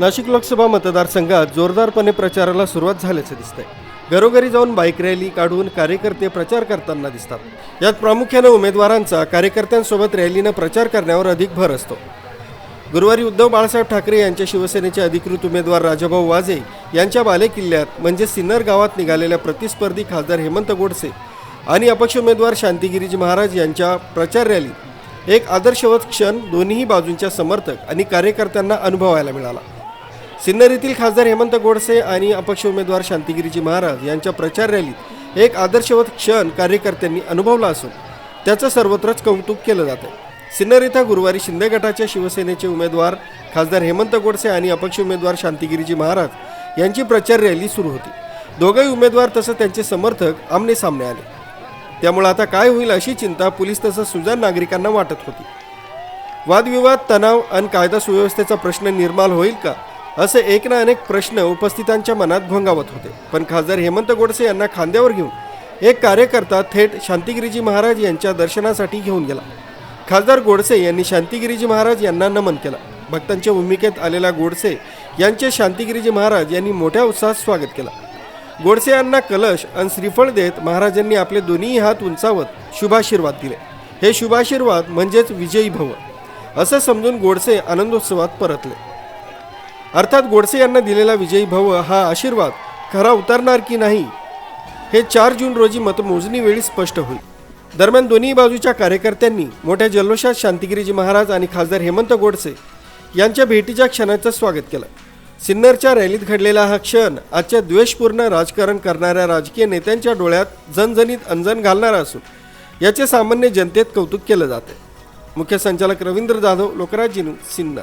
नाशिक लोकसभा मतदारसंघात जोरदारपणे प्रचाराला सुरुवात झाल्याचं दिसतंय. घरोघरी जाऊन बाईक रॅली काढून कार्यकर्ते प्रचार करताना दिसतात. यात प्रामुख्यानं उमेदवारांचा कार्यकर्त्यांसोबत रॅलीनं प्रचार करण्यावर अधिक भर असतो. गुरुवारी उद्धव बाळासाहेब ठाकरे यांच्या शिवसेनेचे अधिकृत उमेदवार राजाभाऊ वाजे यांच्या बालेकिल्ल्यात म्हणजे सिन्नर गावात निघालेल्या प्रतिस्पर्धी खासदार हेमंत गोडसे आणि अपक्ष उमेदवार शांतिगिरीजी महाराज यांच्या प्रचार रॅलीत एक आदर्शवत क्षण दोन्ही बाजूंच्या समर्थक आणि कार्यकर्त्यांना अनुभवायला मिळाला. सिन्नर येथील खासदार हेमंत गोडसे आणि अपक्ष उमेदवार शांतिगिरीजी महाराज यांच्या प्रचार रॅलीत एक आदर्शवत क्षण कार्यकर्त्यांनी अनुभवला असून त्याचं सर्वत्रच कौतुक केलं जातं सिन्नर इथं गुरुवारी शिंदे गटाच्या शिवसेनेचे उमेदवार खासदार हेमंत गोडसे आणि अपक्ष उमेदवार शांतिगिरीजी महाराज यांची प्रचार रॅली सुरू होती. दोघंही उमेदवार तसं त्यांचे समर्थक आमने सामने आले. त्यामुळे आता काय होईल अशी चिंता पोलीस तसंच सुजाण नागरिकांना वाटत होती. वादविवाद तणाव आणि कायदा सुव्यवस्थेचा प्रश्न निर्माण होईल का? असे एक ना अनेक प्रश्न उपस्थितांच्या मनात भोंगावत होते. पण खासदार हेमंत गोडसे यांना खांद्यावर घेऊन एक कार्यकर्ता थेट शांतिगिरीजी महाराज यांच्या दर्शनासाठी घेऊन गेला. खासदार गोडसे यांनी शांतिगिरीजी महाराज यांना नमन केलं. भक्तांच्या भूमिकेत आलेला गोडसे यांचे शांतिगिरीजी महाराज यांनी मोठ्या उत्साहात स्वागत केलं. गोडसे यांना कलश आणि श्रीफळ देत महाराजांनी आपले दोन्ही हात उंचावत शुभाशीर्वाद दिले. हे शुभाशीर्वाद म्हणजेच विजयी भव. असं समजून गोडसे आनंदोत्सवात परतले. अर्थात गोडसे यांना दिलेला विजयी भव हा आशीर्वाद खरा उतरणार की नाही हे चार जून रोजी मतमोजणीवेळी स्पष्ट होईल. दरम्यान दोन्ही बाजूच्या कार्यकर्त्यांनी मोठ्या जल्लोषात शांतिगिरीजी महाराज आणि खासदार हेमंत गोडसे यांच्या भेटीच्या क्षणाचं स्वागत केलं. सिन्नरच्या रॅलीत घडलेला हा क्षण आजच्या द्वेषपूर्ण राजकारण करणाऱ्या राजकीय नेत्यांच्या डोळ्यात जनजनीत अंजन घालणारा असून याचे सामान्य जनतेत कौतुक केलं जाते मुख्य संचालक रवींद्र जाधव लोकराज जिनू सिन्नर.